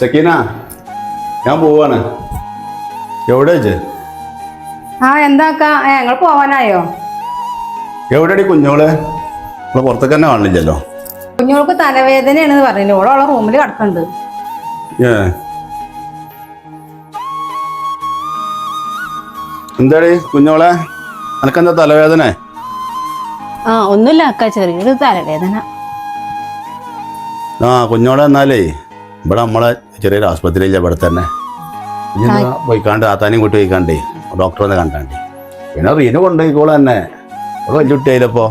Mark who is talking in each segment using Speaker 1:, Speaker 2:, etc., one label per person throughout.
Speaker 1: സക്കീന ഞാൻ പോവാണ്. എവിടെ വെച്ച്
Speaker 2: ആ എന്താക്കാ ഞങ്ങൾ പോവാനായോ?
Speaker 1: എവിടെയാടി കുഞ്ഞോളെ? നമ്മളെ പുറത്തേക്ക് തന്നെ കാണില്ലല്ലോ.
Speaker 2: കുഞ്ഞോൾക്ക് തലവേദനയാണെന്ന് പറഞ്ഞു ഓളെ ഓളെ റൂമിൽ കിടക്കുന്നുണ്ട്
Speaker 1: ഏ. എന്താടി കുഞ്ഞോളെ? എനക്കെന്താ തലവേദന?
Speaker 2: ആ ഒന്നുമില്ല അക്ക. ചെറിയൊരു തലവേദന.
Speaker 1: ആ കുഞ്ഞോളെ എന്നാലേ ഇവിടെ നമ്മളെ ചെറിയൊരു ആസ്പത്രിയില്ല ഇവിടെ തന്നെ. പോയി കണ്ട് ആത്താനും കൂട്ടി പോയിക്കാണ്ടേ ഡോക്ടറെ കണ്ടാണ്ടി. പിന്നെ റീന കൊണ്ടുപോയിക്കോളെ തന്നെ അവിടെ വലിയ കുട്ടിയായില്ലപ്പോ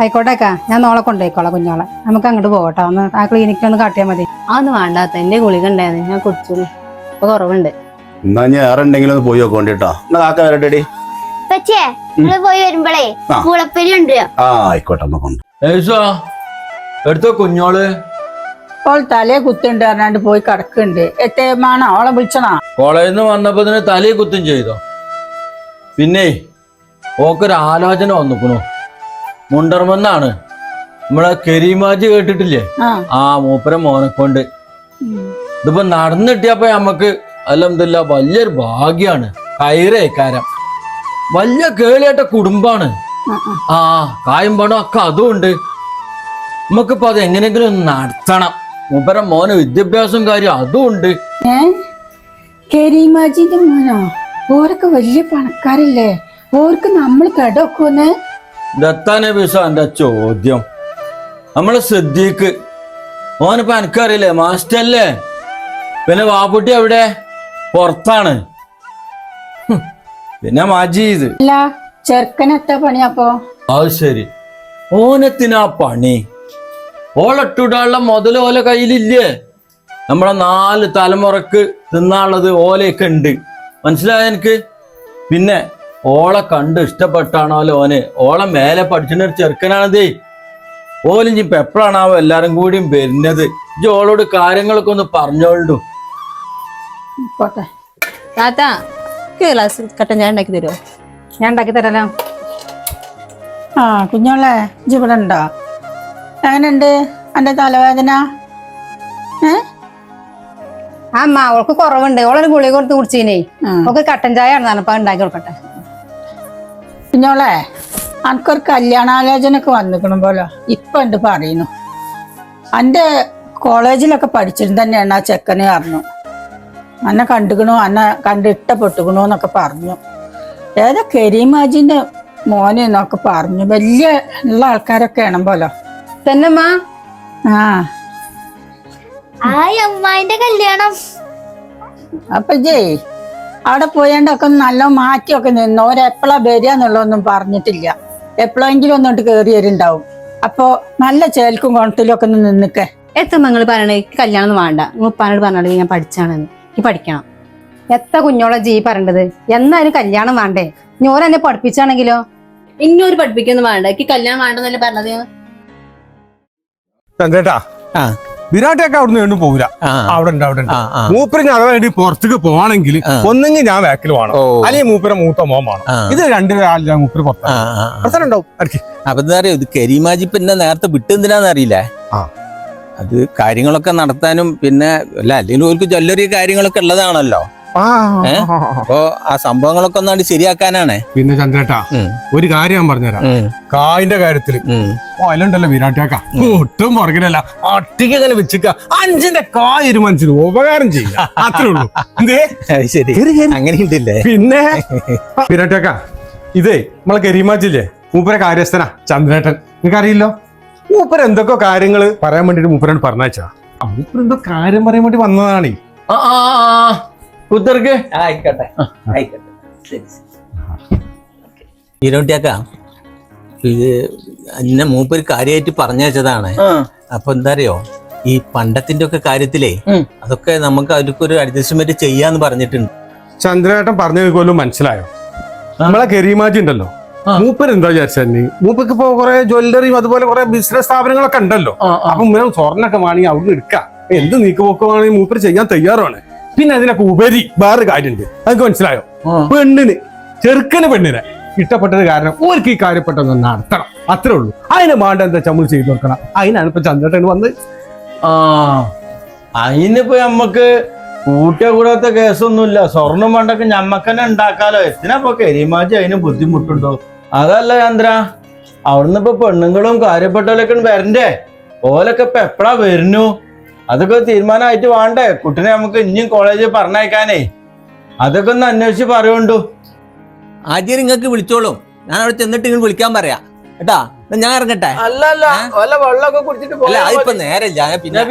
Speaker 2: ആയിക്കോട്ടേക്കാ ഞാൻ നോളെ കൊണ്ടുപോയിക്കോളാം കുഞ്ഞോളെ. നമുക്ക് അങ്ങോട്ട് പോകട്ടെ. ഒന്ന് ആ ക്ലിനിക്കിൽ ഒന്ന് കാട്ടിയാൽ മതി. അതൊന്നും വേണ്ടാത്ത എന്റെ ഗുളിക ഉണ്ടായിരുന്നു. ഞാൻ കുടിച്ചു. ഇപ്പൊ കുറവുണ്ട്.
Speaker 1: എന്നാ ഞാൻ വേറെ ഉണ്ടെങ്കിലും ഒന്ന് പോയി നോക്കോണ്ടിട്ടോ എന്നാ കാക്ക വരട്ടെടി.
Speaker 3: പക്ഷേ നമ്മൾ പോയി വരുമ്പോഴേ
Speaker 1: ആ.
Speaker 3: പൂളപ്പരി ഉണ്ട്
Speaker 1: ആ ആയിക്കോട്ടെ
Speaker 4: എടുത്തോ കുഞ്ഞോൾ.
Speaker 5: ഓൾ തലേ കുത്തുണ്ട് പറഞ്ഞാണ്ട് പോയി കിടക്കുന്നുണ്ട്. എത്തേമാണോ ഓളെ വിളിച്ചണോ?
Speaker 4: കോളേജിൽ നിന്ന് വന്നപ്പോ ഇതിന് തലേ കുത്തും ചെയ്തോ? പിന്നെ ഓക്കൊരു ആലോചന വന്നിക്കണു. മുണ്ടർമെന്നാണ്. നമ്മളെ കരീമാജി കേട്ടിട്ടില്ലേ?
Speaker 5: ആ.
Speaker 4: മൂപ്പരെ മോനെ കൊണ്ട്. ഇതിപ്പോ നടന്നിട്ടിയപ്പോ നമുക്ക് അല്ല വലിയൊരു ഭാഗ്യാണ്. കയറേക്കാരം വലിയ കേളിയേട്ട കുടുംബാണ്.
Speaker 5: ആ,
Speaker 4: കായും പണം ഒക്കെ അതും ഉണ്ട്. നമുക്കിപ്പോ അത് എങ്ങനെയെങ്കിലും നടത്തണം. മൂപ്പര മോന് വിദ്യാഭ്യാസം കാര്യം അതുണ്ട്
Speaker 5: ഏ? കരീമാജിന്റെ മോനോ? ഓരൊക്കെ വലിയ പണക്കാരല്ലേ? ഓർക്ക് നമ്മൾ കടക്കൊന്ന്
Speaker 4: ദത്താനെ ബിസ എന്റെ ചോദ്യം. നമ്മളെ സിദ്ദീഖ്. ഓനിപ്പോ എനിക്കറിയില്ലേ മാസ്റ്റർ അല്ലേ പിന്നെ വാപ്പുട്ടി അവിടെ പുറത്താണ്. പിന്നെ മജീദ്.
Speaker 5: അല്ല ചെറുക്കനെത്താ പണിയപ്പോ
Speaker 4: അത് ശരി. ഓനത്തിനാ പണി. ഓളട്ടിടാനുള്ള മുതൽ ഓല കയ്യിലില്ലേ? നമ്മളെ നാല് തലമുറയ്ക്ക് തിന്നാനുള്ളത് ഓലയൊക്കെ ഉണ്ട്. മനസ്സിലായ എനിക്ക്? പിന്നെ ഓളെ കണ്ട് ഇഷ്ടപ്പെട്ടാണോ ഓന്? ഓളെ മേലെ പഠിച്ചിട്ട് ഒരു ചെറുക്കനാണതേ ഓലിഞ്ഞ് ഇപ്പൊ എപ്പോഴാണാവോ എല്ലാരും കൂടിയും വരുന്നത്? ഇജ്ജ് ഓളോട് കാര്യങ്ങളൊക്കെ ഒന്ന് പറഞ്ഞോളൂ.
Speaker 5: പോട്ടെ.
Speaker 6: താത്ത ഗ്ലാസ് കട്ടൻ ചായ ഉണ്ടാക്കി തരുമോ
Speaker 2: ഞാൻ ഉണ്ടാക്കി തരാലോ?
Speaker 5: ആ കുഞ്ഞോളെ ഇജ്ജ് ഇവിടെ ഉണ്ടോ? എങ്ങനെയുണ്ട്? എന്റെ തലവേദന? ഏ?
Speaker 2: അമ്മ അവൾക്ക് കുറവുണ്ട്. ഓളൊരു ഗുളിക കൊടുത്ത് കുടിച്ചീനേ. അവൾക്ക് കട്ടൻ ചായ ആണ് അപ്പൊ ഉണ്ടാക്കി കൊടുക്കട്ടെ.
Speaker 5: പിന്നോളെ അനക്കൊരു കല്യാണാലോചനക്ക് വന്നിക്കണം പോലെ ഇപ്പൊ എന്ത് പറയുന്നു? എന്റെ കോളേജിലൊക്കെ പഠിച്ചിട്ട് തന്നെയാണ് ആ ചെക്കനെ പറഞ്ഞു. അന്നെ കണ്ടുക്കണു അന്നെ കണ്ട് ഇഷ്ടപ്പെട്ടുക്കണു എന്നൊക്കെ പറഞ്ഞു. ഏതാ കരീമാജിന്റെ മോനെ എന്നൊക്കെ പറഞ്ഞു. വലിയ ഉള്ള ആൾക്കാരൊക്കെ ആണ് പോലെ.
Speaker 2: തന്നെ അമ്മ
Speaker 5: ആ.
Speaker 3: ആയി അമ്മായിന്റെ കല്യാണം.
Speaker 5: അപ്പൊ ജയ് അവിടെ പോയാണ്ടൊക്കെ നല്ല മാറ്റിയൊക്കെ നിന്ന്. ഓരെപ്പോഴാ വരിക എന്നുള്ളതൊന്നും പറഞ്ഞിട്ടില്ല. എപ്പോഴെങ്കിലും ഒന്നോട്ട് കേറി വരുന്നുണ്ടാവും അപ്പോ നല്ല ചേൽക്കും കുണത്തിലും ഒക്കെ ഒന്ന് നിന്നിക്കേ.
Speaker 2: എത്ര നിങ്ങൾ പറയണേ? കല്യാണം ഒന്നും വേണ്ട. നിങ്ങൾ ഉപ്പാനോട് പറഞ്ഞാൽ ഞാൻ പഠിച്ചാണെന്ന് ഈ പഠിക്കണം. എത്ര കുഞ്ഞോളെ ജീ പറയേണ്ടത്? എന്നാലും കല്യാണം വേണ്ടേ? ഞോരെന്നെ പഠിപ്പിച്ചാണെങ്കിലോ പഠിപ്പിച്ചാണെങ്കിലോ?
Speaker 6: ഇന്നൊരു പഠിപ്പിക്കൊന്നും വേണ്ട. എനിക്ക് കല്യാണം വേണ്ടെന്നല്ലേ പറഞ്ഞത്?
Speaker 7: ചന്ദ്രേട്ടാ
Speaker 8: ആ.
Speaker 7: വിരാട്ടൊക്കെ അവിടെ നിന്ന് പോവില്ല
Speaker 8: ആ,
Speaker 7: അവിടെ ഉണ്ട് അവിടെ ഉണ്ട്
Speaker 8: ആ, ആ.
Speaker 7: മൂപ്പര് ഞാൻ വേണ്ടി പുറത്തേക്ക് പോവാണെങ്കിൽ. ഒന്നെങ്കിൽ ഞാൻ ബാക്കിൽ വേണം അല്ലെങ്കിൽ മൂപ്പര മൂത്ത മോൻ വേണം ഇത് രണ്ട് കാലില്ല മൂപ്പര്. പുറത്തുണ്ടാവും
Speaker 8: അപ്പൊ എന്താ ഇത് കരീമാജി പിന്നെ നേരത്തെ വിട്ടെന്തിനാന്ന് അറിയില്ലേ. അത് കാര്യങ്ങളൊക്കെ നടത്താനും പിന്നെ അല്ല അല്ലെങ്കിൽ ഓർക്ക് ജ്വല്ലറി കാര്യങ്ങളൊക്കെ ഉള്ളതാണല്ലോ. അപ്പൊ ആ സംഭവങ്ങളൊക്കെ ഒന്നാണ്ട് ശരിയാക്കാനാണേ.
Speaker 7: പിന്നെ ചന്ദ്രേട്ടാ ഒരു കാര്യം ഞാൻ പറഞ്ഞുതരാം. കായിന്റെ
Speaker 8: കാര്യത്തിൽ.
Speaker 7: അതിലുണ്ടല്ലോ വിരാട്ടേക്ക ഒട്ടും പുറകിലല്ല ഒറ്റയ്ക്ക് അങ്ങനെ വെച്ചിക്ക. അഞ്ചിന്റെ കായ് ഒരു മനുഷ്യന് ഉപകാരം ചെയ്യും അത്രേ ഉള്ളൂ. എന്തേ?
Speaker 8: ശരി. അങ്ങനെ ഉണ്ടല്ലേ?
Speaker 7: പിന്നെ? വിരാട്ടിയാക്ക ഇതേ നമ്മളെ കരിമാച്ചില്ലേ മൂപ്പര കാര്യസ്ഥനാ ചന്ദ്രേട്ടൻ. നിങ്ങൾക്ക് അറിയില്ലോ മൂപ്പര എന്തൊക്കെ കാര്യങ്ങൾ പറയാൻ വേണ്ടിട്ട് മൂപ്പരോട് പറഞ്ഞാച്ചാ മൂപ്പര എന്തോ കാര്യം പറയാൻ വേണ്ടി വന്നതാണേ.
Speaker 4: ആ. കുത്തർക്ക്?
Speaker 8: ആയിക്കോട്ടെ. ആയിക്കോട്ടെ. ശരി ഈരോട്ടിയാക്ക ഇത് എന്നെ മൂപ്പര് കാര്യമായിട്ട് പറഞ്ഞതാണ്
Speaker 4: വെച്ചതാണ്.
Speaker 8: അപ്പൊ എന്താ അറിയോ ഈ പണ്ടത്തിന്റെ ഒക്കെ കാര്യത്തിലേ അതൊക്കെ നമുക്ക് അവർക്കൊരു അഡ്ജസ്റ്റ്മെന്റ് ചെയ്യാന്ന് പറഞ്ഞിട്ടുണ്ട്.
Speaker 7: ചന്ദ്രേട്ടൻ പറഞ്ഞത് പോലും മനസ്സിലായോ? നമ്മളെ കെരീമാജി ഉണ്ടല്ലോ.
Speaker 4: മൂപ്പർ
Speaker 7: മൂപ്പര് എന്താ വിചാരിച്ചു മൂപ്പർക്ക് ഇപ്പൊ കുറെ ജ്വല്ലറിയും അതുപോലെ കുറെ ബിസിനസ് സ്ഥാപനങ്ങളൊക്കെ ഉണ്ടല്ലോ. അപ്പൊ സ്വർണൊക്കെ വേണമെങ്കിൽ അവിടെ എടുക്കാം. എന്ത് നീക്കുപോക്കുവാണെങ്കിൽ മൂപ്പര് ചെയ്യാൻ തയ്യാറാണ്. പിന്നെ അതിനൊക്കെ ഉപരി വേറൊരു കാര്യമുണ്ട് അതൊക്കെ മനസ്സിലായോ? പെണ്ണിന് ചെറുക്കന് പെണ്ണിനെ ഇഷ്ടപ്പെട്ടത് കാരണം ഓർക്ക് ഈ കാര്യപ്പെട്ടൊന്ന് നടത്തണം. അത്രേ ഉള്ളൂ. അതിന് വേണ്ട എന്താ നമ്മൾ ചെയ്തു നോക്കണം. അതിനാണ് ഇപ്പൊ ചന്ദ്രട്ടൻ വന്ന്
Speaker 4: ആ അതിനിപ്പോ നമ്മക്ക് കൂട്ടിയ കൂടാത്ത കേസൊന്നുമില്ല. സ്വർണം വേണ്ടൊക്കെ ഞമ്മക്ക് തന്നെ ഉണ്ടാക്കാലോ. എത്തിനപ്പൊ കരിമാജി അതിന് ബുദ്ധിമുട്ടുണ്ടോ? അതല്ല ചന്ദ്ര. അവിടുന്ന് ഇപ്പൊ പെണ്ണുങ്ങളും കാര്യപ്പെട്ടവരൊക്കെ വരണ്ടേ? ഓലൊക്കെ ഇപ്പൊ എപ്പഴാ വരുന്നു? അതൊക്കെ തീരുമാനമായിട്ട് വേണ്ടേ? കുട്ടിനെ നമുക്ക് ഇനിയും കോളേജിൽ പറഞ്ഞയക്കാനേ. അതൊക്കെ ഒന്ന് അന്വേഷിച്ച് പറയുണ്ടു
Speaker 8: ആദ്യം നിങ്ങൾക്ക് വിളിച്ചോളൂ. ഞാൻ അവിടെ ചെന്നിട്ട് ഇങ്ങനെ വിളിക്കാൻ പറയാ. കേട്ടാ? ഞാൻ ഇറങ്ങട്ടെ? അതിപ്പോ പിന്നെ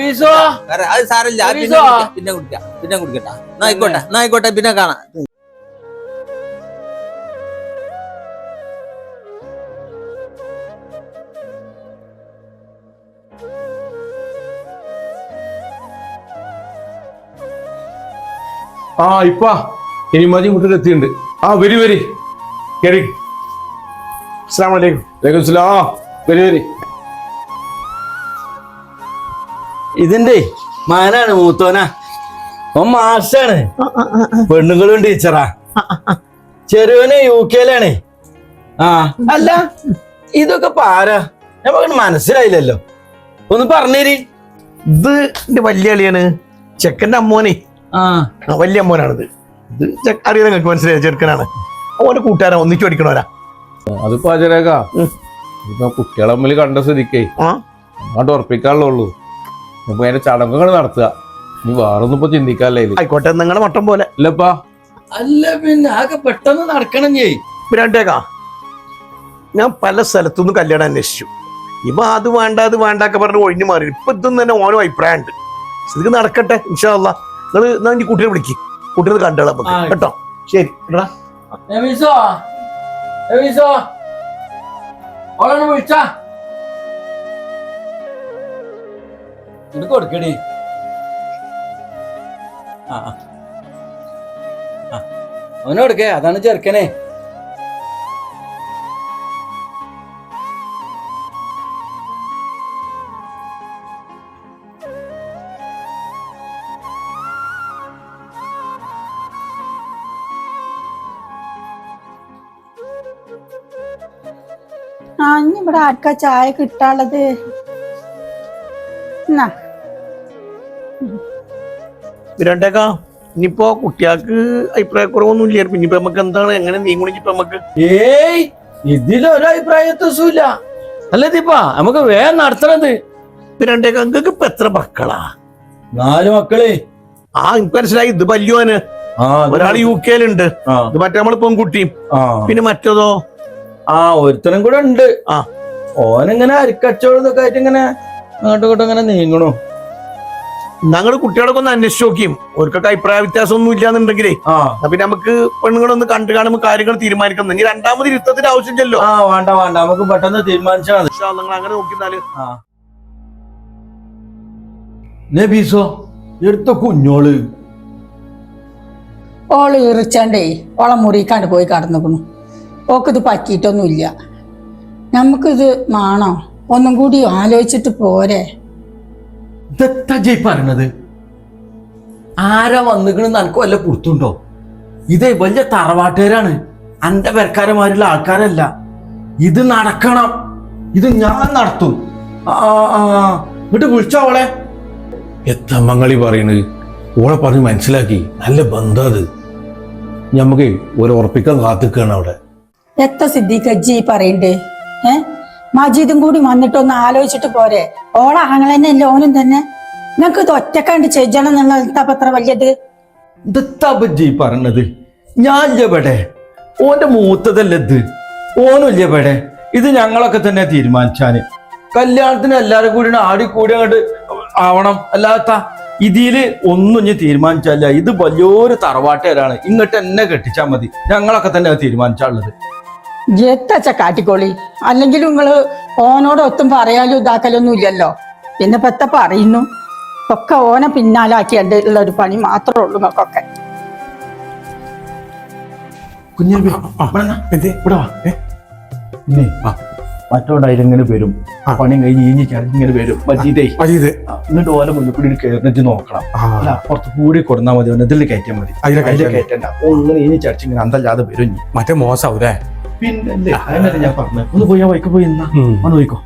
Speaker 8: അത് പിന്നെ? കുടിക്കാം, പിന്നെ കുടിക്കട്ടെ പിന്നെ കുടിക്കട്ടാ. എന്നാ ആയിക്കോട്ടെ. എന്നാ ആയിക്കോട്ടെ. പിന്നെ കാണാം.
Speaker 7: ആ ഇപ്പാ. കരിമാജി മുട്ടിൽ എത്തിയിട്ടുണ്ട്. ആ വരി വരി. കേറി. അസ്സാം വലൈക്കും വലൈക്കും സ്ലാം ആ വരി വരി.
Speaker 4: ഇതിന്റെ മാനാണ് മൂത്തോനാ? ഓൻ മാഷാണ്. പെണ്ണുങ്ങളും ടീച്ചറാ. ചെറുവന് യു കെയിലാണ്. ആ. അല്ല ഇതൊക്കെ പാരാ നമുക്ക് മനസ്സിലായില്ലല്ലോ. ഒന്ന് പറഞ്ഞേരി.
Speaker 9: ഇത് എന്റെ വലിയ അളിയാണ്. ചെക്കന്റെ അമ്മോനെ. വലിയ മോനാണിത്. ഇത് അറിയാതെ നിങ്ങൾക്ക് മനസ്സിലായ? ചെറുക്കനാണ്. ഓന്റെ കൂട്ടുകാരൻ ഒന്നിച്ചു പഠിക്കണവരാ
Speaker 7: അതിപ്പോ അജരേഖ ഇപ്പൊ കുട്ടികളെ തമ്മിൽ കണ്ട സ്ഥിതിക്കേ. അങ്ങോട്ട് ഉറപ്പിക്കാനുള്ളൂ ഇപ്പൊ അതിന്റെ ചടങ്ങുകൾ നടത്തുക. ഇനി വേറൊന്നും ഇപ്പൊ ചിന്തിക്കാല്ലേ.
Speaker 9: ആയിക്കോട്ടെ നിങ്ങളുടെ മട്ടം പോലെ.
Speaker 7: അല്ലപ്പാ
Speaker 4: അല്ല പിന്നെ ആകെ പെട്ടെന്ന് നടക്കണം ചെയ്
Speaker 9: രണ്ടേക്കാ ഞാൻ പല സ്ഥലത്തുനിന്ന് കല്യാണം അന്വേഷിച്ചു. ഇപ്പൊ അത് വേണ്ട അത് വേണ്ടൊക്കെ പറഞ്ഞ് ഒഴിഞ്ഞു മാറി. ഇപ്പൊ ഇതൊന്നും തന്നെ ഓരോ അഭിപ്രായമുണ്ട്. ഇത് നടക്കട്ടെ ഇൻഷാല്ല നിങ്ങൾ എന്നാ ഇനി കുട്ടിയെ വിളിക്ക്. കുട്ടിയെ കണ്ടോളാം നമുക്ക്. കേട്ടോ? ശരി.
Speaker 4: അവനോടുക്കേ വിളിച്ചാ. കൊടുക്കടി. ആ അതാണ് ചെറുക്കനെ.
Speaker 5: ആർക്കാ ചായ കിട്ടാനുള്ളത് എന്നാ
Speaker 9: പിരാണ്ടേക്കാ ഇനിയിപ്പോ കുട്ടികൾക്ക് അഭിപ്രായക്കുറവൊന്നും ഇല്ല ഇനിയിപ്പോ നമുക്ക് എന്താണ്? എങ്ങനെ നീങ്ങണിപ്പോ നമുക്ക്?
Speaker 4: ഏയ് ഇതിലൊരു അഭിപ്രായത്വസുമില്ല അല്ല ദീപ്പാ നമുക്ക് വേഗം നടത്തണത്.
Speaker 9: വിരണ്ടേക്കാ നിങ്ങൾക്ക് ഇപ്പൊ എത്ര മക്കളാ?
Speaker 4: നാല് മക്കളെ.
Speaker 9: ആ എനിക്ക് മനസ്സിലായി. ഇത് വല്യോന്.
Speaker 4: ആ
Speaker 9: ഒരാൾ യു കെയിലുണ്ട്.
Speaker 4: ആ.
Speaker 9: ഇത് മറ്റേ നമ്മൾ പെൺകുട്ടിയും. പിന്നെ മറ്റേതോ?
Speaker 4: ആ ഒരുത്തനും കൂടെ ഉണ്ട്.
Speaker 9: ആ.
Speaker 4: ഓനിങ്ങനെ അരിക്കച്ചവടം ആയിട്ട് ഇങ്ങനെ അങ്ങോട്ടും ഇങ്ങോട്ടും ഇങ്ങനെ നീങ്ങണു.
Speaker 9: ഞങ്ങൾ കുട്ടികളൊക്കെ ഒന്ന് അന്വേഷിച്ച് നോക്കിയും. ഓർക്കൊക്കെ അഭിപ്രായ വ്യത്യാസം ഒന്നും ഇല്ലാന്നുണ്ടെങ്കിലേ പിന്നെ നമുക്ക് പെണ്ണുങ്ങളൊന്ന് കണ്ടു കാണുമ്പോൾ കാര്യങ്ങൾ തീരുമാനിക്കണം. ഇനി രണ്ടാമത് ഇരുത്തത്തിന്റെ ആവശ്യമില്ലല്ലോ.
Speaker 4: ആ വേണ്ട വേണ്ട. നമുക്ക് പെട്ടെന്ന് തീരുമാനിച്ചാൽ
Speaker 9: നിങ്ങൾ അങ്ങനെ നോക്കിന്നാൽ
Speaker 4: നബീസോ എടുത്ത കുഞ്ഞോൾ.
Speaker 5: ഓൾ ഇറിച്ചാണ്ടേ ഓളെ മുറിക്കാണ്ട് പോയി കടന്നു ഓക്കിത് പറ്റിയിട്ടൊന്നുമില്ല. നമുക്കിത് മാണോ? ഒന്നും കൂടി ആലോചിച്ചിട്ട് പോരെ.
Speaker 4: ഇതെത്താ ജയ് പറഞ്ഞത് ആരാ വന്നിക്കണെന്ന് എനിക്ക് വല്ല പുറത്തുണ്ടോ? ഇതേ വലിയ തറവാട്ടുകാരാണ്. അന്റെ പെരക്കാരന്മാരുള്ള ആൾക്കാരല്ല. ഇത് നടക്കണം. ഇത് ഞാൻ നടത്തും. ആ വിളിച്ചോ അവളെ. എന്നിട്ട് വിളിച്ചോളെ
Speaker 7: എത്ര മങ്ങളി പറയണത്? ഓളെ പറഞ്ഞ് മനസ്സിലാക്കി. നല്ല ബന്ധം അത്. ഞമ്മക്ക് ഒരു ഉറപ്പിക്കാൻ കാത്തിക്കാണ് അവിടെ.
Speaker 5: എത്ര സിദ്ദീഖജ്ജി പറയണ്ടേ? ഏ? മജീദും കൂടി വന്നിട്ടൊന്ന് ആലോചിച്ചിട്ട് പോരെ. ഓള ആങ്ങളെന്നെ ഓനും തന്നെ. നിങ്ങക്ക് ഇത് ഒറ്റക്കാണ്ട് ചെയ്യണം എന്നുള്ള എന്താ പത്ര വലിയത്.
Speaker 4: ഇതെത്താ ജയ് പറഞ്ഞത്. ഞാൻ ഇല്ലപ്പെടെ ഓന്റെ മൂത്തതല്ല ഇത്? ഓനും ഇല്ലപ്പെടെ ഇത് ഞങ്ങളൊക്കെ തന്നെ തീരുമാനിച്ചാന്. കല്യാണത്തിന് എല്ലാരും കൂടി ആടി കൂടി അങ്ങോട്ട് ആവണം. അല്ലാത്ത ഇതിൽ ഒന്നും ഞാൻ തീരുമാനിച്ചല്ല ഇത് വലിയൊരു തറവാട്ടുകാരാണ്. ഇങ്ങോട്ട് എന്നെ കെട്ടിച്ചാൽ മതി. ഞങ്ങളൊക്കെ തന്നെ തീരുമാനിച്ചാളുള്ളത്
Speaker 5: എത്തച്ച കാട്ടിക്കോളി. അല്ലെങ്കിൽ നിങ്ങൾ ഓനോട് ഒത്തും പറയാലും ഇതാക്കലൊന്നും ഇല്ലല്ലോ. പിന്നെ പത്ത പറയുന്നു? ഒക്കെ ഓനെ പിന്നാലാക്കിയാണ്ട് ഉള്ള ഒരു പണി മാത്രമേ ഉള്ളൂ നമുക്കൊക്കെ
Speaker 4: കുഞ്ഞിൽ ഇവിടെ വാ ഏ? പിന്നെ മറ്റോണ്ടായാലും ഇങ്ങനെ വരും. പണി കഴിഞ്ഞ് ഇങ്ങനെ വരും. മജീദേ
Speaker 7: മജീദ്.
Speaker 4: ആ, എന്നിട്ട് ഓല മുന്നിൽ കൂടി നോക്കണം.
Speaker 7: പുറത്ത്
Speaker 4: അല്ല അപ്പുറത്ത് കൂടി കൊടുന്നാൽ മതി ഇതിൽ കയറ്റിയാൽ മതി.
Speaker 7: അതിലെ
Speaker 4: കയറ്റണ്ട. ഓ ഒന്ന് ഇനി ചടിച്ചിങ്ങനെ അന്തല്ലാതെ വരും
Speaker 7: മറ്റേ മോശാവൂലേ?
Speaker 4: പിന്നെ അതിനല്ലേ ഞാൻ പറഞ്ഞു? ഒന്ന് പോയി ആ വൈക്ക് പോയി എന്നാ ഒന്ന് പോയിക്കോ.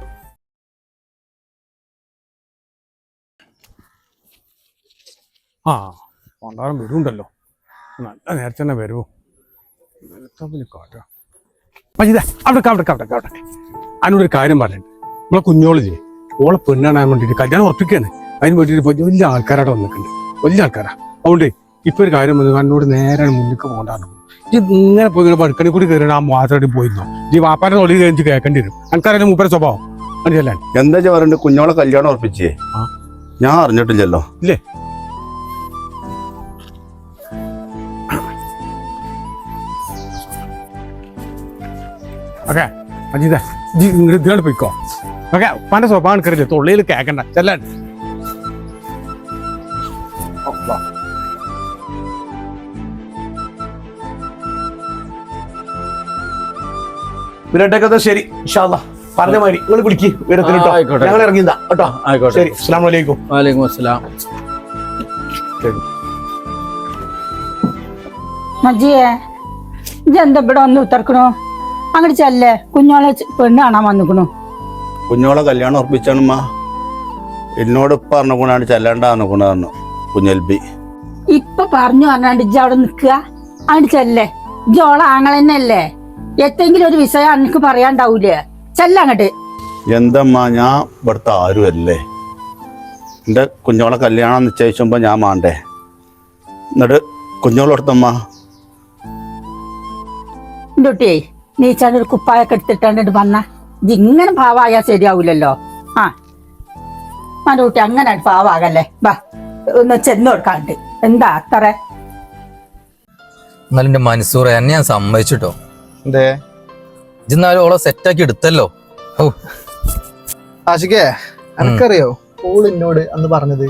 Speaker 7: ആ പണ്ടാരം വരുണ്ടല്ലോ നല്ല നേരത്തെ തന്നെ വരുമോ കാട്ടാ മജിത അവിടെ അവിടെ അവിടെ അവിടെ അതിനോടൊരു കാര്യം പറഞ്ഞിട്ട് നമ്മളെ കുഞ്ഞോളില്ലേ ഓളെ പെണ്ണാണ് വേണ്ടിയിട്ട് കല്യാണം ഉറപ്പിക്കാണ്. അതിന് വേണ്ടിയിട്ട് വലിയ ആൾക്കാരായിട്ട് വന്നിട്ടുണ്ട് വലിയ ആൾക്കാരാ. അതുകൊണ്ട് ഇപ്പൊ ഒരു കാര്യം വന്നു. എന്നോട് നേരെ മുന്നിലേക്ക് പോകണ്ടാണ് ഇങ്ങനെ പോയി പടുക്കണി കൂടി കയറി ആ മാത്രമായിട്ട് പോയിരുന്നു? ഈ വാപ്പാന്റെ തൊഴിൽ കഴിഞ്ഞ് കേൾക്കേണ്ടി വരും. എനിക്കറിയാം മൂപ്പര സ്വഭാവം. മനസ്സിലല്ലേ
Speaker 1: എന്താ പറയുന്നത് കുഞ്ഞോളെ കല്യാണം ഉറപ്പിച്ചേ? ഞാൻ അറിഞ്ഞിട്ടില്ലല്ലോ.
Speaker 7: ഇല്ലേ? ഓക്കെ. അജിത ഇങ്ങോട്ട് പോയിക്കോ. ഓക്കെ ഉപ്പാന്റെ സ്വഭാവം എനിക്കറിയില്ല തൊള്ളിയിൽ കേൾക്കണ്ട ചെല്ലാൻ.
Speaker 9: വിരട്ടൊക്കെ ശരി ഇൻഷാല്ലാ പറഞ്ഞ മാതിരി നിങ്ങൾ വിളിക്ക്
Speaker 8: ആയിക്കോട്ടെ.
Speaker 9: ഞങ്ങൾ ഇറങ്ങിയതാ കേട്ടോ.
Speaker 8: ആയിക്കോട്ടെ.
Speaker 9: ശരി അസ്സാം വലൈക്കും
Speaker 8: വാലേക്കും അസ്സലാം.
Speaker 5: മജിയേ ഇതെന്താ ഇവിടെ വന്ന് ഉത്തർക്കണു? അങ്ങോട്ട് ചെല്ലേ. കുഞ്ഞോളെ പെണ്ണാണാ പെണ്ണ് കാണാൻ വന്നിക്കണു.
Speaker 1: കുഞ്ഞോളെ കല്യാണം ഉറപ്പിച്ചാണമ്മ എന്നോട് ഇപ്പൊ പറഞ്ഞുകൊണ്ടാണ് ചെല്ലാണ്ട പറഞ്ഞു കുഞ്ഞൽബി.
Speaker 5: ഇപ്പൊ പറഞ്ഞു പറഞ്ഞാണ്ട് ഇജ്ജ അവിടെ നിക്കുക അങ്ങോട്ട് ചെല്ലേ. ഇജോളെ ആങ്ങളെന്നല്ലേ എത്തെങ്കിലും ഒരു വിഷയം എനിക്ക് പറയാണ്ടാവൂലേ? ചെല്ല അങ്ങോട്ട്.
Speaker 1: എന്തമ്മ ഞാൻ ഇവിടുത്തെ ആരുമല്ലേ? എന്റെ കുഞ്ഞോളെ കല്യാണം നിശ്ചയിച്ചുമ്പോൾ ഞാൻ മാണ്ടേ? എന്നിട്ട് കുഞ്ഞോളെടുത്തമ്മ
Speaker 5: എന്റെ കുട്ടിയെ നീച്ചാണ്ട് ഒരു കുപ്പായൊക്കെ എടുത്തിട്ടാണ്ട് വന്ന. ഇത് ഇങ്ങനെ ഭാവമായാൽ ശരിയാവൂലല്ലോ. ആ. എന്റെ കുട്ടി അങ്ങനെ പാവാകല്ലേ. വാ ഒന്ന് ചെന്ന് കൊടുക്കാണ്ട്. എന്താ അത്ര?
Speaker 10: എന്നാലും മനസ്സൂറ എന്നെ ഞാൻ സമ്മതിച്ചിട്ടോ?
Speaker 11: എന്തേ?
Speaker 10: ഇന്നാലും ഓളെ സെറ്റാക്കി എടുത്തല്ലോ.
Speaker 11: ആശിക്കേ എനിക്കറിയോ എന്നോട് അന്ന് പറഞ്ഞത്.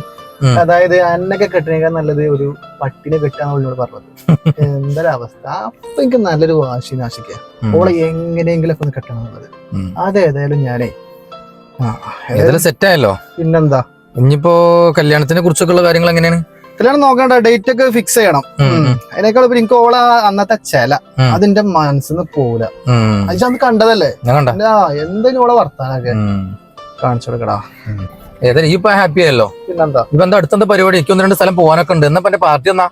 Speaker 11: അതായത് അന്നൊക്കെ കെട്ടണേക്കാൾ നല്ലത് ഒരു പട്ടിനെ കെട്ടാന്ന് എന്നോട് പറഞ്ഞത്. എന്തൊരവസ്ഥ അപ്പൊ എനിക്ക് നല്ലൊരു വാശി ആശിക്ക. ഓളെ എങ്ങനെയെങ്കിലും ഒക്കെ ഒന്ന് കെട്ടണം എന്നുള്ളത്. അതേതായാലും ഞാനേ
Speaker 10: സെറ്റായല്ലോ
Speaker 11: പിന്നെന്താ?
Speaker 10: ഇനിയിപ്പോ കല്യാണത്തിനെ കുറിച്ചൊക്കെ ഉള്ള കാര്യങ്ങൾ എങ്ങനെയാണ്
Speaker 11: കല്യാണം നോക്കണ്ട ഡേറ്റ് ഒക്കെ ഫിക്സ് ചെയ്യണം. അതിനേക്കാൾ ഇപ്പൊ എനിക്ക് ഓള അന്നത്തെ ചെല. അതിന്റെ മനസ്സിന്ന്
Speaker 10: പോല
Speaker 11: അത് അന്ന് കണ്ടതല്ലേ? എന്തെങ്കിലും ഓളെ വർത്താനൊക്കെ? കാണിച്ചു കൊടുക്കടാ.
Speaker 10: ഏതായാലും ഈ ഹാപ്പി ആയല്ലോ?
Speaker 11: പിന്നെന്താ?
Speaker 10: ഇപ്പൊ എന്താ അടുത്ത പരിപാടി? എനിക്ക് ഒന്ന് രണ്ട് സ്ഥലം പോകാനൊക്കെ ഉണ്ട്. എന്നാ എന്റെ പാർട്ടി എന്നാ?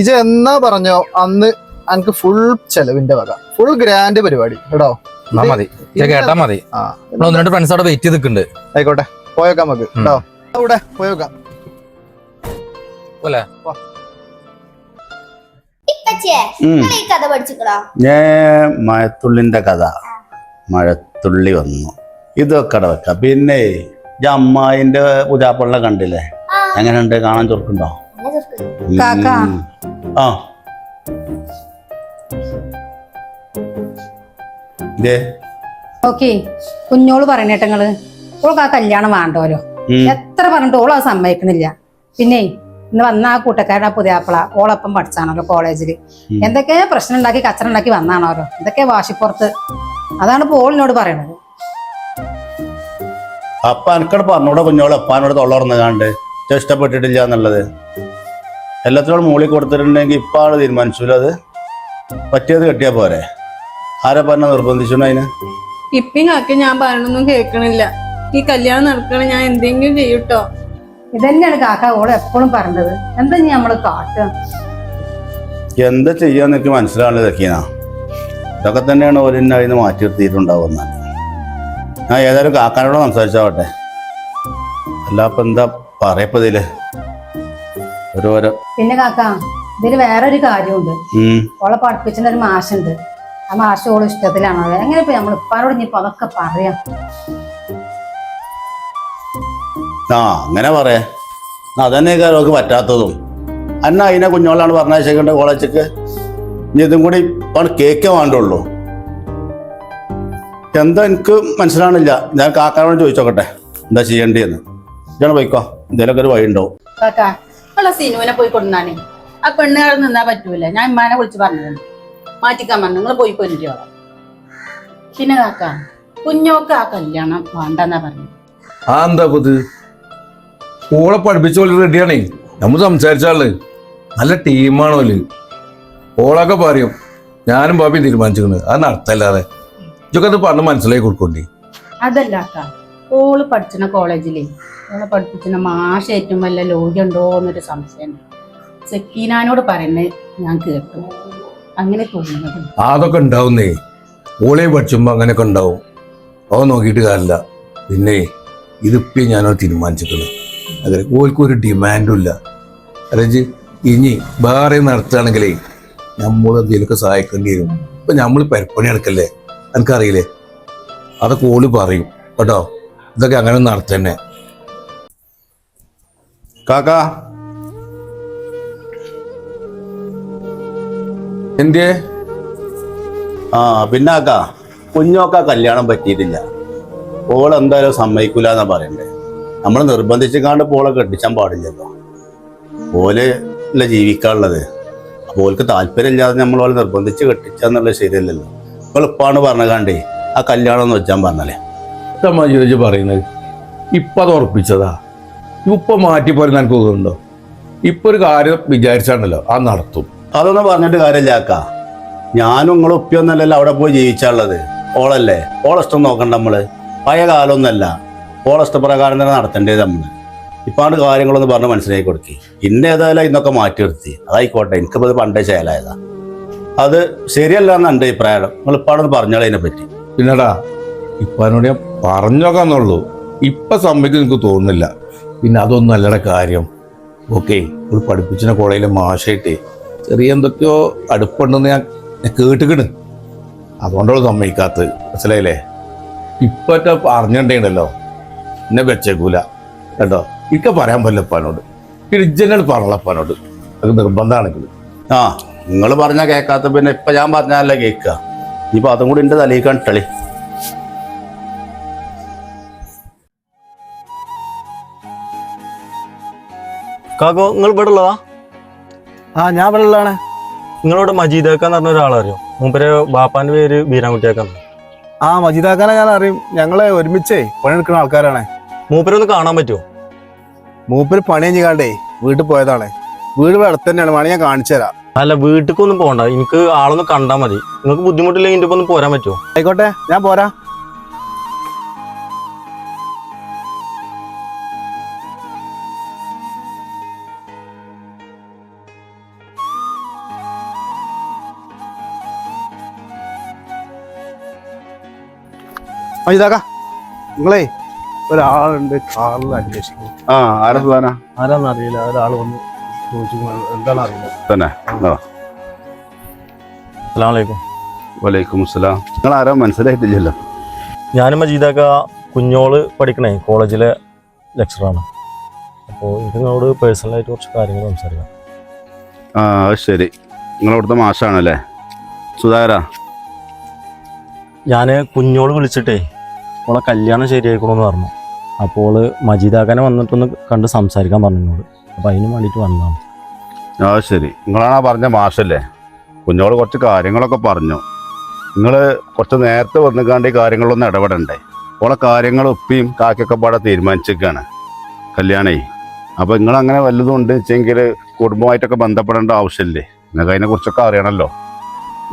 Speaker 11: ഇജ എന്നാ പറഞ്ഞോ? അന്ന് എനിക്ക് ഫുൾ ചെലവിന്റെ വക. ഫുൾ ഗ്രാൻഡ് പരിപാടി. കേട്ടോ?
Speaker 10: മതി. കേട്ടാ മതി. ഒന്ന് രണ്ട് ഫ്രണ്ട്സ് അവിടെ വെയിറ്റ് ചെയ്ത് നിൽക്കുന്നുണ്ട്.
Speaker 11: ആയിക്കോട്ടെ. പോയേക്കാം നമുക്ക്. കേട്ടോ? അവിടെ പോയേക്കാം.
Speaker 12: കഥ
Speaker 1: ഞാൻ മഴത്തുള്ളിന്റെ കഥ. മഴത്തുള്ളി വന്നു. ഇതൊക്കെ അവിടെ വെക്കാം. പിന്നെ ഈ അമ്മായിന്റെ പൂജാപ്പള്ള കണ്ടില്ലേ?
Speaker 12: എങ്ങനെ
Speaker 1: ഉണ്ട് കാണാൻ
Speaker 2: ചുരുക്കുണ്ടോ.
Speaker 1: ആ.
Speaker 2: ഓക്കെ കുഞ്ഞോൾ പറഞ്ഞേട്ടങ്ങൾ ഓൾക്ക് ആ കല്യാണം വേണ്ടോലോ? എത്ര പറഞ്ഞിട്ട് ഓൾ അത് സമ്മതിക്കണില്ല. പിന്നെ ഇന്ന് വന്ന ആ കൂട്ടക്കാരുടെ ആ പുതിയാപ്പിള. ഓളൊപ്പം പഠിച്ചാണല്ലോ
Speaker 1: കോളേജിൽ.
Speaker 2: എന്തൊക്കെ പ്രശ്നം ഉണ്ടാക്കി കച്ചറ ഉണ്ടാക്കി വന്നാണോരോ എന്തൊക്കെ വാശിപ്പുറത്ത്. അതാണ് പോളിനോട് ഓളിനോട് പറയണത്.
Speaker 1: അപ്പ എനിക്കടെ പറഞ്ഞൂടെ കുഞ്ഞോളെ അപ്പാനോട് തൊള്ളർന്ന് കാണ്ട് ഇജ്ജ് ഇഷ്ടപ്പെട്ടിട്ടില്ല എന്നുള്ളത്. എല്ലാത്തിനോടും മൂളി കൊടുത്തിട്ടുണ്ടെങ്കിൽ ഇപ്പം ആൾ തീരുമാനിച്ചു അത്? പറ്റിയത് കെട്ടിയാ പോരെ. ആരെ പറഞ്ഞ നിർബന്ധിച്ചു അതിന്
Speaker 6: ഇപ്പിയും ഞാൻ പറയണൊന്നും കേൾക്കണില്ല. ഈ കല്യാണം നടക്കണ ഞാൻ എന്തെങ്കിലും ചെയ്യൂട്ടോ?
Speaker 2: ഇതന്നെയാണ് കാക്ക ഓൾ എപ്പോഴും പറഞ്ഞത്. എന്താ ഇനി നമ്മൾ കാട്ടുക?
Speaker 1: എന്താ ചെയ്യാന്ന് എനിക്ക് മനസ്സിലാവുന്നത് ഇതൊക്കെയാ ഇതൊക്കെ തന്നെയാണ് ഓരോന്നെ അതിന് മാറ്റി നിർത്തിയിട്ടുണ്ടാവുന്ന ഞാൻ ഏതായാലും കാക്കാനോട് സംസാരിച്ചാവട്ടെ. അല്ല അപ്പൊ എന്താ പറയപ്പതിൽ
Speaker 2: പിന്നെ കാക്ക ഇതിൽ വേറൊരു കാര്യമുണ്ട് ഓളെ പഠിപ്പിച്ചിട്ട് ഒരു മാഷുണ്ട്. ആ മാഷ് ഓളെ ഇഷ്ടത്തിലാണോ? എങ്ങനെ ഇപ്പൊ നമ്മൾ ഇനി ഇനിയിപ്പോ അതൊക്കെ പറയാം?
Speaker 1: ആ അങ്ങനെ പറയാ. അതന്നെ അവർക്ക് പറ്റാത്തതും. അന്ന അതിനെ കുഞ്ഞോളാണ് പറഞ്ഞയച്ചേക്കേണ്ട കോളേജക്ക്. ഇനി ഇതും കൂടി ആണ് കേക്ക് വേണ്ടുള്ളൂ എന്താ എനിക്ക് മനസ്സിലാവണില്ല. ഞാൻ കാക്കാനോട് ചോദിച്ചോക്കട്ടെ. എന്താ ചെയ്യേണ്ടിയെന്ന് ഇതാണ് പോയിക്കോ. എന്തെങ്കിലുമൊക്കെ ഒരു വഴി ഉണ്ടാവും.
Speaker 5: കാക്ക സിനുവിനെ പോയി കൊണ്ടുവന്നാണേ. ആ പെണ്ണുകാർ നിന്നാ പറ്റൂല. ഞാൻ ഇമ്മാനെ വിളിച്ച് പറഞ്ഞതാണ്. മാറ്റിക്കാൻ പറഞ്ഞു. നിങ്ങൾ പോയി കൊല്ലിക്കോളാം പിന്നെ കാക്ക കുഞ്ഞോക്ക് ആ കല്യാണം വേണ്ടെന്നാ പറഞ്ഞു
Speaker 8: ആ എന്താ ഇത് ഓളെ പഠിപ്പിച്ച പോലെ റെഡിയാണേ നമ്മൾ സംസാരിച്ചാൾ നല്ല ടീമാണ് ഓൽ. ഓളൊക്കെ പറയും ഞാനും ബാബി തീരുമാനിച്ചിരിക്കുന്നത് അത് നടത്തല്ലാതെ. ഇതൊക്കെ അത് പറഞ്ഞ് മനസ്സിലാക്കി കൊടുക്കണ്ടേ?
Speaker 5: അതല്ല ഓൾ പഠിച്ചിന കോളേജിലേ ഓളെ പഠിപ്പിച്ചിന മാഷ ഏറ്റവും വല്ല ലോഗ്യം ഉണ്ടോ എന്നൊരു സംശയം സെക്കീനാനോട് പറയുന്നത് ഞാൻ കേട്ടു. അങ്ങനെ തോന്നുന്നത്.
Speaker 8: അതൊക്കെ ഉണ്ടാവുന്നേ. ഓളെ പഠിച്ചുമ്പോ അങ്ങനെയൊക്കെ ഉണ്ടാവും. അത് നോക്കിയിട്ട് കാര്യമില്ല. പിന്നെ ഇതിപ്പോ ഞാനോ തീരുമാനിച്ചിട്ടുണ്ട് അതെ ഓൽക്കൊരു ഡിമാൻഡും ഇല്ല. അല്ലെങ്കിൽ ഇനി വേറെ നടത്തുകയാണെങ്കിലേ നമ്മൾ എന്തെങ്കിലുമൊക്കെ സഹായിക്കേണ്ടി വരും. ഇപ്പം നമ്മൾ പരിപ്പണി എടുക്കല്ലേ എനിക്കറിയില്ലേ അതൊക്കെ ഓൾ പറയും. കേട്ടോ? ഇതൊക്കെ അങ്ങനെ നടത്തന്നെ.
Speaker 1: കാക്കാ.
Speaker 8: എന്തേ
Speaker 1: ആ പിന്നാക്ക കുഞ്ഞോക്ക കല്യാണം പറ്റിയിട്ടില്ല. ഓൾ എന്തായാലും സമ്മതിക്കൂല എന്നാ പറയണ്ടേ? നമ്മൾ നിർബന്ധിച്ചിക്കാണ്ട് പോളെ കെട്ടിച്ചാൻ പാടില്ലല്ലോ. പോലെ അല്ല ജീവിക്കാനുള്ളത്. അപ്പോൾ ഓൾക്ക് താല്പര്യമില്ലാതെ നമ്മൾ ഓളെ നിർബന്ധിച്ച് കെട്ടിച്ചാന്നുള്ളത് ശരിയല്ലല്ലോ. ഇപ്പോൾ ഇപ്പാണ് പറഞ്ഞുകാണ്ടേ ആ കല്യാണം എന്ന് വെച്ചാൽ പറഞ്ഞാലേ.
Speaker 8: ഇഷ്ടമാ ചോദിച്ച് പറയുന്നത്. ഇപ്പം അത് ഉറപ്പിച്ചതാ. ഇപ്പം മാറ്റി പോരുന്ന എനിക്ക് തോന്നുന്നുണ്ടോ? ഇപ്പൊ ഒരു കാര്യം വിചാരിച്ചാണല്ലോ ആ നടത്തും.
Speaker 1: അതൊന്നും പറഞ്ഞിട്ട് കാര്യമില്ല അക്ക ഞാനും നിങ്ങളും ഒപ്പിയൊന്നല്ലല്ലോ അവിടെ പോയി ജീവിച്ചാലുള്ളത് ഓളല്ലേ? ഓളിഷ്ടം നോക്കണ്ട നമ്മൾ. പഴയ കാലമൊന്നല്ല ഓളിഷ്ടപ്രകാരം തന്നെ നടത്തേണ്ടത് നമ്മൾ ഇപ്പാണ്ട് കാര്യങ്ങളൊന്ന് പറഞ്ഞ് മനസ്സിലാക്കി കൊടുക്കി. ഇന്ന ഏതായാലും ഇന്നൊക്കെ മാറ്റി നിർത്തി. അതായിക്കോട്ടെ എനിക്കിപ്പോൾ ഇത് പണ്ടേ ചേലായതാ അത് ശരിയല്ല എന്ന് എന്റെ അഭിപ്രായം. നിങ്ങൾ ഇപ്പാടൊന്ന് പറഞ്ഞോളെ അതിനെ പറ്റി.
Speaker 8: പിന്നെടാ ഇപ്പനോട് ഞാൻ പറഞ്ഞോക്കാന്നുള്ളൂ. ഇപ്പം സമ്മതിക്കും എനിക്ക് തോന്നുന്നില്ല. പിന്നെ അതൊന്നും അല്ലട കാര്യം. ഓക്കെ ഒരു പഠിപ്പിച്ചിന കോളേജിലെ മാഷായിട്ടേ ചെറിയ എന്തൊക്കെയോ അടുപ്പുണ്ടെന്ന് ഞാൻ കേട്ടിക്കണ്. അതുകൊണ്ടുള്ള സമ്മതിക്കാത്തത്. മനസ്സിലായില്ലേ? ഇപ്പറ്റ അറിഞ്ഞിട്ടുണ്ടല്ലോ എന്നെ വെച്ചേക്കൂല. കേട്ടോ? ഇക്ക പറയാൻ പറ്റില്ല അപ്പാനോട് പിന്നെ ഇജ്ജനോട് പറഞ്ഞപ്പാനോട് അപ്പാനോട് അത് നിർബന്ധമാണെങ്കിൽ
Speaker 1: ആ നിങ്ങൾ പറഞ്ഞാൽ കേൾക്കാത്ത പിന്നെ ഇപ്പം ഞാൻ പറഞ്ഞാലല്ലേ കേൾക്കുക ഇനിയിപ്പോൾ അതും കൂടി എന്റെ തലയിക്കാൻ തളി
Speaker 13: കാക്കോ നിങ്ങൾ ഇവിടെ ഉള്ളതാ? ആ ഞാൻ ഇവിടെ ഉള്ളതാണ്. നിങ്ങളോട് മജീദാക്ക എന്ന് പറഞ്ഞ ഒരാളറിയോ? മൂപ്പരെ ബാപ്പാന്റെ പേര് ബീരാൻകുട്ടിയാക്കാന്ന്.
Speaker 14: ആ മജീദാക്കാനെ ഞാൻ അറിയും. ഞങ്ങളെ ഒരുമിച്ചേ പണിയെടുക്കുന്ന ആൾക്കാരാണ്.
Speaker 13: മൂപ്പരെ ഒന്ന് കാണാൻ പറ്റുമോ?
Speaker 14: മൂപ്പര് പണി കഴിഞ്ഞാണ്ടേ വീട്ടിൽ പോയതാണ്. വീട് ഇവിടെ അടുത്ത് തന്നെയാണ്. വേണമെങ്കിൽ ഞാൻ കാണിച്ചു തരാം.
Speaker 13: അല്ല വീട്ടിലേക്കൊന്നും പോകണ്ട എനിക്ക് ആളൊന്ന് കണ്ടാൽ മതി. നിങ്ങൾക്ക് ബുദ്ധിമുട്ടില്ലെങ്കിൽ എന്റെ ഒപ്പം ഒന്ന് പോരാൻ പറ്റുമോ?
Speaker 14: ആയിക്കോട്ടെ ഞാൻ പോരാ. മജീദാക്ക നിങ്ങളേ ഒരാളുണ്ട് കാറിൽ അന്വേഷിക്കും.
Speaker 1: ആ ആരാ
Speaker 14: ആരാന്ന് അറിയില്ല. ഒരാൾ വന്ന് ചോദിച്ചു എന്താണ് അറിയില്ല.
Speaker 1: തന്നെ.
Speaker 13: അസ്സലാമലൈക്കും
Speaker 1: വലൈക്കും അസ്സലാം നിങ്ങൾ ആരാ മനസ്സിലായിട്ടില്ലല്ലോ.
Speaker 13: ഞാനും മജീദാക്ക കുഞ്ഞോൾ പഠിക്കണേ കോളേജിലെ ലെക്ചറാണ് അപ്പോൾ എനിക്ക് നിങ്ങളോട് പേഴ്സണലായിട്ട് കുറച്ച് കാര്യങ്ങൾ സംസാരിക്കാം.
Speaker 1: ആ അത് ശരി. നിങ്ങളവിടുത്തെ മാഷാണല്ലേ? സുധാര
Speaker 13: ഞാൻ കുഞ്ഞോൾ വിളിച്ചിട്ടേ ഓളെ കല്യാണം ശരിയായിക്കണമെന്ന് പറഞ്ഞു. അപ്പോൾ മജീദാക്കാനെ വന്നിട്ടൊന്ന് കണ്ട് സംസാരിക്കാൻ പറഞ്ഞോട് അപ്പം അതിന് വേണ്ടിയിട്ട് വന്നതാണ്.
Speaker 1: ആ ശരി. നിങ്ങളാണ് പറഞ്ഞ മാഷല്ലേ? കുഞ്ഞോട് കുറച്ച് കാര്യങ്ങളൊക്കെ പറഞ്ഞു. നിങ്ങൾ കുറച്ച് നേരത്തെ വന്നിക്കാണ്ട് ഈ കാര്യങ്ങളൊന്നും ഇടപെടണ്ടേ? ഓളെ കാര്യങ്ങൾ ഉപ്പിയും കാക്കൊക്കെ പാടെ തീരുമാനിച്ചേക്കാണ് കല്യാണേ. അപ്പോൾ നിങ്ങൾ അങ്ങനെ വല്ലതും ഉണ്ട് വെച്ചെങ്കിൽ കുടുംബമായിട്ടൊക്കെ ബന്ധപ്പെടേണ്ട ആവശ്യമില്ലേ? നിങ്ങൾക്ക് അതിനെ കുറിച്ചൊക്കെ അറിയണമല്ലോ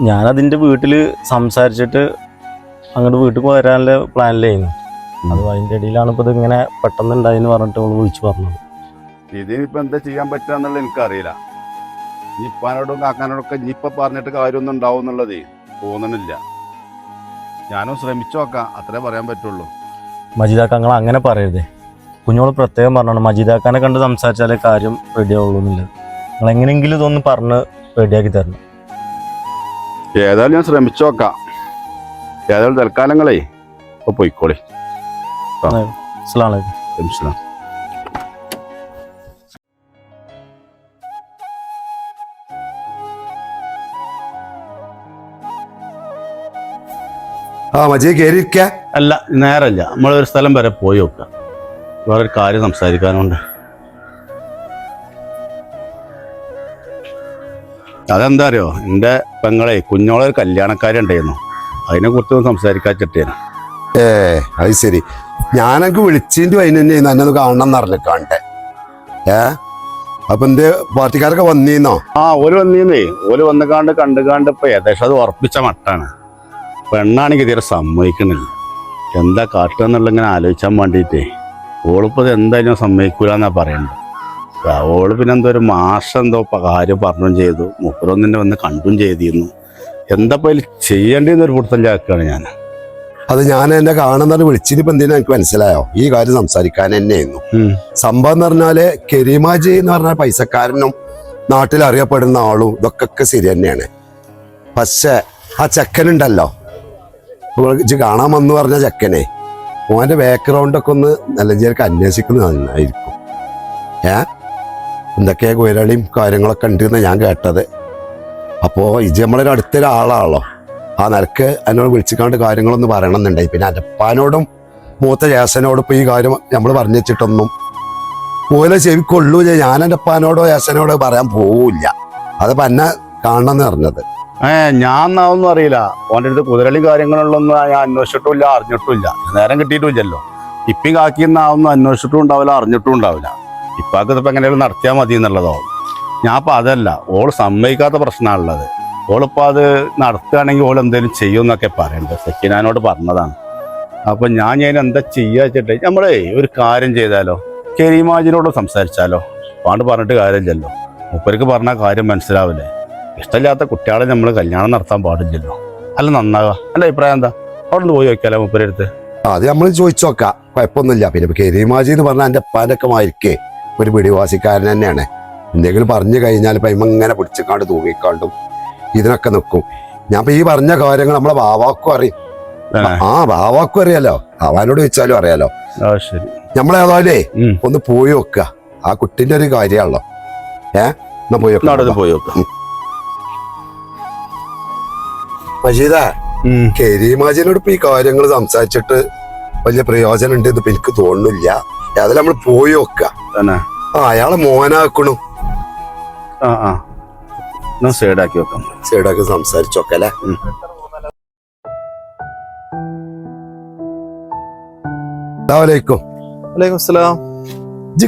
Speaker 13: ഞാനതിന്റെ വീട്ടിൽ സംസാരിച്ചിട്ട് അങ്ങോട്ട് വീട്ടിൽ വരാനുള്ള പ്ലാനിലായിരുന്നു അത് അതിന്റെ ഇടയിലാണ് ഇപ്പോൾ ഇതിങ്ങനെ പെട്ടെന്ന് ഉണ്ടായെന്ന് പറഞ്ഞിട്ട് അവൾ വിളിച്ചു പറഞ്ഞത്.
Speaker 1: ഇതിനിപ്പോൾ എന്താ ചെയ്യാൻ പറ്റുക എന്നുള്ളത് എനിക്കറിയില്ല. ഇപ്പാനോടും കാക്കാനോടൊക്കെ ഇനിയിപ്പോൾ പറഞ്ഞിട്ട് കാര്യമൊന്നും ഉണ്ടാവും എന്നുള്ളത് തോന്നണില്ല. ഞാനും ശ്രമിച്ചു നോക്കാം. അത്രേ പറയാൻ പറ്റുള്ളൂ.
Speaker 13: മജീദാക്ക നിങ്ങൾ അങ്ങനെ പറയരുതേ. കുഞ്ഞോൾ പ്രത്യേകം പറഞ്ഞാണ്. മജീദാക്കാനെ കണ്ട് സംസാരിച്ചാലേ കാര്യം റെഡി ആവുള്ളൂ എന്നുള്ളത്. നിങ്ങൾ എങ്ങനെയെങ്കിലും ഇതൊന്ന് പറഞ്ഞ് റെഡിയാക്കി തരണം.
Speaker 1: ഏതായാലും ഞാൻ ശ്രമിച്ചു നോക്കാം. ഏതായാലും തൽക്കാലങ്ങളേ ഇപ്പോൾ പോയിക്കോളി.
Speaker 13: അസ്സലാമു അലൈക്കും.
Speaker 1: മനസ്സിലാവും
Speaker 14: ആ കയറിയിരിക്ക
Speaker 1: അല്ല നേരല്ല. നമ്മളൊരു സ്ഥലം വരെ പോയി നോക്കുക വേറെ ഒരു കാര്യം സംസാരിക്കാനുണ്ട്. അതെന്താ അറിയോ? എന്റെ പെങ്ങളെ കുഞ്ഞോളെ ഒരു കല്യാണക്കാരി ഉണ്ടായിരുന്നു. അതിനെ കുറിച്ചൊന്നും സംസാരിക്കാൻ ചെട്ടിയാണ്
Speaker 14: ഏ അത് ശരി. ഞാനൊക്കെ വിളിച്ചിട്ട് അതിന് തന്നെ എന്നെ കാണണം എന്നറിഞ്ഞു കാണട്ടെ കണ്ടേ ഏ? അപ്പൊ എന്ത് പാർട്ടിക്കാരൊക്കെ വന്നീന്നോ?
Speaker 1: ആ ഓര് വന്നീന്നേ. കാണ്ട് കണ്ട കാണ്ട് ഇപ്പൊ ഏകദേശം അത് ഉറപ്പിച്ച മട്ടാണ്. പെണ്ണാണെങ്കിൽ തീരെ സമ്മതിക്കണില്ല. എന്താ കാട്ടുക എന്നുള്ള ഇങ്ങനെ ആലോചിച്ചാൻ വേണ്ടിയിട്ടേ. ഓളിപ്പത് ഇത് എന്തായാലും സമ്മതിക്കൂല എന്നാ പറയണ്ടത് ഓൾ പിന്നെ എന്തോ ഒരു മാഷം എന്തോ കാര്യം പറഞ്ഞും ചെയ്തു. മുപ്പരൊന്നിനെ വന്ന് കണ്ടും ചെയ്തിരുന്നു. എന്താ ഇപ്പൊ ഇതിൽ ചെയ്യേണ്ടിയെന്നൊരു ചാക്കാണ് ഞാൻ
Speaker 14: അത് ഞാൻ എന്നെ കാണുന്നത് വിളിച്ചിട്ട് എന്തിനാ എനിക്ക് മനസ്സിലായോ? ഈ കാര്യം സംസാരിക്കാൻ തന്നെയായിരുന്നു. സംഭവം എന്ന് പറഞ്ഞാൽ കെരീമാജി എന്ന് പറഞ്ഞ പൈസക്കാരനും നാട്ടിൽ അറിയപ്പെടുന്ന ആളും ഇതൊക്കെ ശരി തന്നെയാണ്. പക്ഷെ ആ ചെക്കനുണ്ടല്ലോ. ഇജ്ജ് കാണാൻ വന്നു പറഞ്ഞ ചെക്കനെ. ഓന്റെ ബാക്ക്ഗ്രൗണ്ട് ഒക്കെ ഒന്ന് നല്ല രീതിയിലേക്ക് അന്വേഷിക്കുന്നത് നന്നായിരിക്കും. ഏ? എന്തൊക്കെയാ കുരളിയും കാര്യങ്ങളൊക്കെ ഉണ്ടെന്ന് ഞാൻ കേട്ടത്. അപ്പോൾ ഇജ് നമ്മളൊരു അടുത്തൊരാളാണല്ലോ. ആ നിലയ്ക്ക് എന്നോട് വിളിച്ചിക്കാണ്ട് കാര്യങ്ങളൊന്ന് പറയണമെന്നുണ്ടായി. പിന്നെ അരപ്പാനോടും മൂത്ത ജേസനോടും ഇപ്പം ഈ കാര്യം നമ്മൾ പറഞ്ഞു വെച്ചിട്ടൊന്നും പോലെ ചെവിക്കൊള്ളൂ ഞാൻ എന്റെ അപ്പാനോടോ ജേസനോടോ പറയാൻ പോവില്ല. അത് എന്നെ കാണണമെന്ന് പറഞ്ഞത്.
Speaker 1: ഏ ഞാൻ എന്നാവൊന്നും അറിയില്ല. ഓന്റെ അടുത്ത് കുതിരളി കാര്യങ്ങളുള്ളൊന്നും ഞാൻ അന്വേഷിച്ചിട്ടുമില്ല അറിഞ്ഞിട്ടുമില്ല. നേരം കിട്ടിയിട്ടുമില്ലല്ലോ ഇപ്പം കാക്കിന്നാവൊന്നും അന്വേഷിച്ചിട്ടും ഉണ്ടാവില്ല അറിഞ്ഞിട്ടും ഉണ്ടാവില്ല. ഇപ്പാക്ക് അതിപ്പോൾ എങ്ങനെയാലും നടത്തിയാൽ മതി എന്നുള്ളതോ ഞാൻ അപ്പം അതല്ല ഓൾ സമ്മതിക്കാത്ത പ്രശ്നമാണുള്ളത് ഓളിപ്പോൾ അത് നടത്തുകയാണെങ്കിൽ ഓൾ എന്തെങ്കിലും ചെയ്യുമെന്നൊക്കെ പറയുന്നുണ്ട് സെക്കിനാനോട് പറഞ്ഞതാണ്. അപ്പം ഞാൻ ഞാൻ എന്താ ചെയ്യുക വെച്ചിട്ട് നമ്മളേ ഒരു കാര്യം ചെയ്താലോ? കെരീമാജിനോട് സംസാരിച്ചാലോ? പാണ്ട് പറഞ്ഞിട്ട് കാര്യമില്ലല്ലോ. മുപ്പർക്ക് പറഞ്ഞ കാര്യം മനസ്സിലാവില്ലേ? ഇഷ്ടമില്ലാത്ത കുട്ടികളെ നമ്മൾ കല്യാണം നടത്താൻ പാടില്ലല്ലോ. അല്ല നന്നാകാ. അല്ല അഭിപ്രായം എന്താ? അവിടെ നിന്ന് പോയി നോക്കിയാലോ മുപ്പരുടെ അടുത്ത്?
Speaker 14: അത് നമ്മൾ ചോദിച്ചു നോക്കാം. കുഴപ്പമൊന്നുമില്ല. പിന്നെ കെരീമാജി എന്ന് പറഞ്ഞാൽ എന്റെ അപ്പാന്റെ മാരിക്കേ ഒരു പിടിവാസിക്കാരൻ തന്നെയാണ്. എന്തെങ്കിലും പറഞ്ഞു കഴിഞ്ഞാൽ ഇപ്പം ഇങ്ങനെ പിടിച്ചിക്കാണ്ട് തൂങ്ങിക്കാണ്ടും ഇതിനൊക്കെ നിൽക്കും ഞാൻ ഇപ്പൊ ഈ പറഞ്ഞ കാര്യങ്ങൾ നമ്മളെ ബാവാക്കും അറിയും? ആ. ബാവാക്കും അറിയാലോ. അവനോട് ചോദിച്ചാലും അറിയാലോ. നമ്മളേതായാലേ. ഒന്ന് പോയി വെക്കുക ആ കുട്ടിന്റെ ഒരു കാര്യമാണല്ലോ. ഏ? എന്നാ പോയി വെക്കാം
Speaker 1: പോയി വെക്കാം
Speaker 14: മജീദ. കരീമാജിനോട് ഇപ്പൊ ഈ കാര്യങ്ങൾ സംസാരിച്ചിട്ട് വലിയ പ്രയോജനം ഉണ്ട് എന്ന് എനിക്ക് തോന്നുന്നില്ല. ഏതായാലും നമ്മൾ പോയി വെക്കുക ആ അയാളെ മോനാക്കണു.
Speaker 1: ആ ആ. എന്നാ സൈഡാക്കി വെക്കാം.
Speaker 14: സൈഡാക്കി
Speaker 11: സംസാരിച്ചൊക്കെ
Speaker 14: അല്ലേ?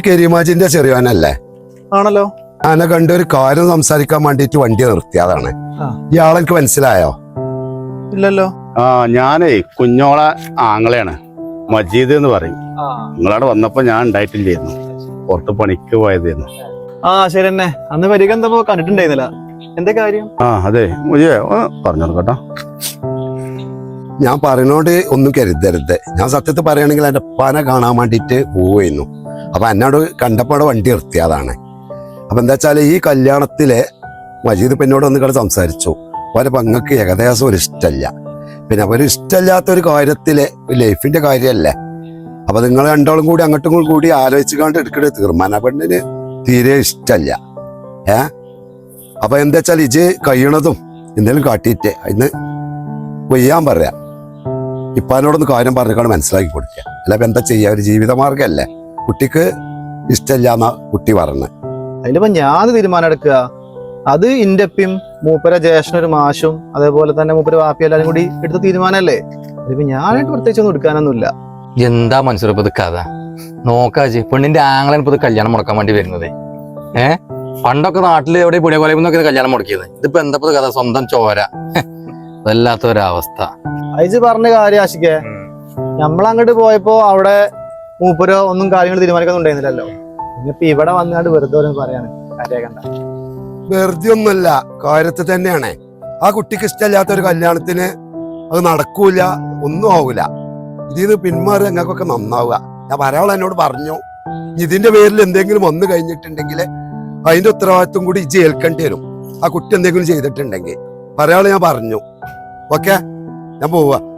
Speaker 14: കരീമാജിന്റെ ചെറിയോനല്ലേ?
Speaker 11: ആണല്ലോ.
Speaker 14: അനെ കണ്ട ഒരു കാര്യം സംസാരിക്കാൻ വേണ്ടിട്ട് വണ്ടി നിർത്തിയതാണ്.
Speaker 11: ആ.
Speaker 14: ഇയാളെനിക്ക് മനസ്സിലായോ?
Speaker 11: ഇല്ലല്ലോ.
Speaker 1: ആ ഞാനേ കുഞ്ഞോളെ ആങ്ങളെയാണ്. മജീദ് എന്ന് പറയും. നിങ്ങളവിടെ വന്നപ്പോ ഞാൻ ഉണ്ടായിട്ടില്ലായിരുന്നു പുറത്ത് പണിക്ക് പോയതായിരുന്നു
Speaker 11: ആ ശരി തന്നെ. അന്ന് വരിക എന്താ കണ്ടിട്ടുണ്ടായിരുന്നില്ല. എന്താ കാര്യം?
Speaker 1: ആ അതെ. മുജേ പറഞ്ഞു കേട്ടോ
Speaker 14: ഞാൻ പറയുന്നോണ്ട് ഒന്നും കരുതരുത്. ഞാൻ സത്യത്തിൽ പറയുകയാണെങ്കിൽ എന്റെ ഉപ്പാനെ കാണാൻ വേണ്ടിയിട്ട് പോവുമായിരുന്നു അപ്പൊ എന്നോട് കണ്ടപ്പോടെ വണ്ടി നിർത്തിയതാണ്. അപ്പൊ എന്താ വെച്ചാൽ ഈ കല്യാണത്തിൽ മജീദ് എന്നോട് ഒന്ന് കണ്ട് സംസാരിച്ചു. ഓരെ പങ്ങൾക്ക് ഏകദേശം ഒരു ഇഷ്ടമല്ല പിന്നെ ഒരു ഇഷ്ടമില്ലാത്ത ഒരു കാര്യത്തിൽ ലൈഫിന്റെ കാര്യമല്ലേ. അപ്പൊ നിങ്ങൾ രണ്ടോളും കൂടി അങ്ങോട്ടും കൂടി ആലോചിച്ച് കണ്ട് എടുക്കേണ്ട തീർമാനം പെണ്ണിന് തീരെ ഇഷ്ടമല്ല ഏ? അപ്പൊ എന്താ വെച്ചാൽ ഇജ് കഴിയണതും എന്തെങ്കിലും കാട്ടിയിട്ട് അതിന് കൊയ്യാൻ പറയാം. ഇപ്പാനോടൊന്ന് കാര്യം പറഞ്ഞേക്കാണ് മനസ്സിലാക്കി കൊടുക്കുക. അല്ല ഇപ്പൊ എന്താ ചെയ്യുക ഒരു ജീവിതമാർഗമല്ലേ കുട്ടിക്ക് ഇഷ്ടമില്ല എന്നാ കുട്ടി പറഞ്ഞത്
Speaker 11: അതിലിപ്പോ ഞാൻ തീരുമാനം എടുക്കുക. അത് ഇന്റെപ്പിയും മൂപ്പര ജ്യേഷ്ഠനൊരു മാഷും അതേപോലെ തന്നെ മൂപ്പര വാപ്പി എല്ലാരും കൂടി എടുത്ത തീരുമാനമല്ലേ അതിപ്പോ ഞാനായിട്ട് പ്രത്യേകിച്ച് ഒന്നും എടുക്കാനൊന്നുമില്ല.
Speaker 13: എന്താ മനസ്സിലാക്കാതെ നോക്കാ നോക്കാജി പെണ്ണിന്റെ ആങ്ങളെ ഇപ്പൊ ഇത് കല്യാണം മുടക്കാൻ വേണ്ടി വരുന്നത്. ഏ? പണ്ടൊക്കെ നാട്ടിൽ എവിടെ പുടിയ നിന്നൊക്കെ കല്യാണം മുടക്കിയത്. ഇതിപ്പോ എന്താ കഥ? സ്വന്തം ചോര. വല്ലാത്ത ഒരവസ്ഥ
Speaker 11: അയച്ച് പറഞ്ഞ കാര്യം ആശിക്കേ നമ്മളങ്ങോട്ട് പോയപ്പോ അവിടെ മൂപ്പരോ ഒന്നും കാര്യങ്ങൾ തീരുമാനിക്കുന്നുണ്ടായിരുന്നില്ലല്ലോ ഇനിയിപ്പോ ഇവിടെ വന്നാണ്ട് വെറുതെ ഓരോന്ന് പറയാണ്. കാര്യാക്കണ്ട
Speaker 14: വെറുതെ ഒന്നുമല്ല കാര്യത്തിൽ തന്നെയാണ്. ആ കുട്ടിക്ക് ഇഷ്ടമില്ലാത്ത ഒരു കല്യാണത്തിന് അത് നടക്കൂല ഒന്നും ആവൂല. ഇതിന്ന് പിന്മാറി ഞങ്ങൾക്കൊക്കെ നന്നാവുക. ഞാൻ പറയാനുള്ള എന്നോട് പറഞ്ഞു. ഇതിന്റെ പേരിൽ എന്തെങ്കിലും വന്നു കഴിഞ്ഞിട്ടുണ്ടെങ്കിൽ അതിന്റെ ഉത്തരവാദിത്വം കൂടി ഇജ്ജ് ഏൽക്കേണ്ടി വരും. ആ കുട്ടി എന്തെങ്കിലും ചെയ്തിട്ടുണ്ടെങ്കിൽ. പറയാളെ ഞാൻ പറഞ്ഞു. ഓക്കെ ഞാൻ പോവുക